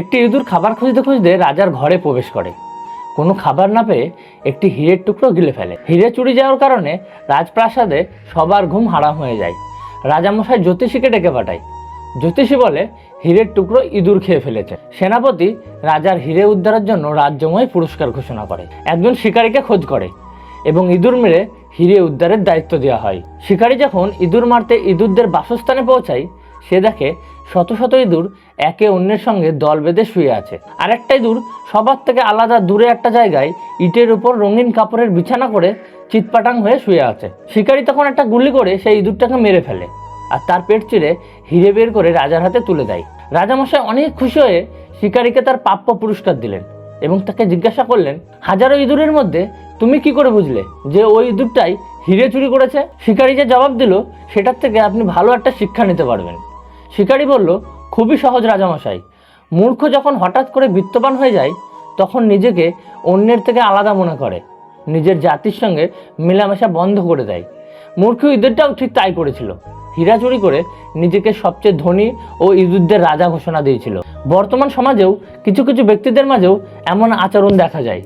একটি ইঁদুর খাবার খুঁজতে খুঁজতে রাজার ঘরে প্রবেশ করে। কোনো খাবার না পেয়ে একটি হীরের টুকরো গিলে ফেলে। হিরে চুরি যাওয়ার কারণে রাজপ্রাসাদে সবার ঘুম হারাম হয়ে যায়। রাজামশাই জ্যোতিষীকে ডেকে পাঠায়। জ্যোতিষী বলে, হীরের টুকরো ইঁদুর খেয়ে ফেলেছে। সেনাপতি রাজার হিরে উদ্ধারের জন্য রাজ্যময় পুরস্কার ঘোষণা করে। একজন শিকারীকে খোঁজ করে এবং ইঁদুর মেরে হিরে উদ্ধারের দায়িত্ব দেওয়া হয়। শিকারী যখন ইঁদুর মারতে ইঁদুরদের বাসস্থানে পৌঁছায়, সে দেখে শত শত ইঁদুর একে অন্যের সঙ্গে দল বেঁধে শুয়ে আছে। আর একটা ইঁদুর সবার থেকে আলাদা দূরে একটা জায়গায় ইটের উপর রঙিন কাপড়ের বিছানা করে চিৎপাটাং হয়ে শুয়ে আছে। শিকারী তখন একটা গুলি করে সেই ইঁদুরটাকে মেরে ফেলে আর তার পেট চিরে হিরে বের করে রাজার হাতে তুলে দেয়। রাজামশাই অনেক খুশি হয়ে শিকারীকে তার প্রাপ্য পুরস্কার দিলেন এবং তাকে জিজ্ঞাসা করলেন, হাজারো ইঁদুরের মধ্যে তুমি কি করে বুঝলে যে ওই ইঁদুরটাই হিরে চুরি করেছে? শিকারী যে জবাব দিল, সেটার থেকে আপনি ভালো একটা শিক্ষা নিতে পারবেন। শিকারী বলল, খুবই সহজ রাজামশাই। মূর্খ যখন হঠাৎ করে বিত্তবান হয়ে যায়, তখন নিজেকে অন্যের থেকে আলাদা মনে করে। নিজের জাতির সঙ্গে মেলামেশা বন্ধ করে দেয়। মূর্খ ইঁদুরটাও ঠিক তাই করেছিল। হীরা চুরি করে নিজেকে সবচেয়ে ধনী ও ইঁদুরদের রাজা ঘোষণা দিয়েছিল। বর্তমান সমাজেও কিছু কিছু ব্যক্তিদের মাঝেও এমন আচরণ দেখা যায়।